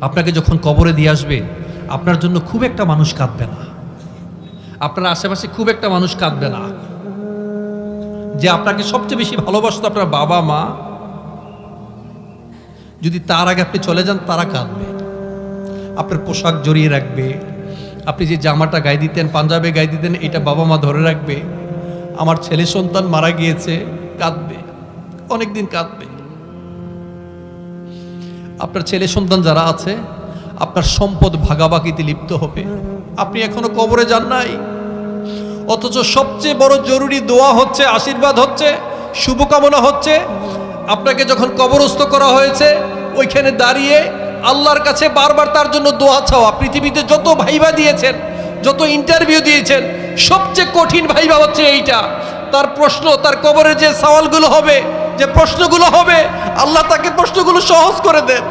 আপনাকে যখন কবরে দিয়ে আসবে, আপনার জন্য খুব একটা মানুষ কাঁদবে না। আপনার আশেপাশে খুব একটা মানুষ কাঁদবে না। যে আপনাকে সবচেয়ে বেশি ভালোবাসতো আপনার বাবা, মা, যদি তার আগে আপনি চলে যান, তারা কাঁদবে। আপনার পোশাক জড়িয়ে রাখবে। আপনি যে জামাটা গায়ে দিতেন, পাঞ্জাবে গায়ে দিতেন, এটা বাবা মা ধরে রাখবে। আমার ছেলে সন্তান মারা গিয়েছে, কাঁদবে। অনেকদিন কাঁদবে। আপনার ছেলে সন্তান যারা আছে, আপনার সম্পদ ভাগাভাগিতে লিপ্ত হবে। আপনি এখনও কবরে যান নাই। অথচ সবচেয়ে বড় জরুরি দোয়া হচ্ছে, আশীর্বাদ হচ্ছে, শুভকামনা হচ্ছে, আপনাকে যখন কবরস্থ করা হয়েছে, ওইখানে দাঁড়িয়ে আল্লাহর কাছে বারবার তার জন্য দোয়া চাওয়া। পৃথিবীতে যত ভাইবা দিয়েছেন, যত ইন্টারভিউ দিয়েছেন, সবচেয়ে কঠিন ভাইবা হচ্ছে এইটা। তার প্রশ্ন, তার কবরে যে সওয়ালগুলো হবে, যে প্রশ্নগুলো হবে, আল্লাহ তাকে প্রশ্নগুলো সহজ করে দেন।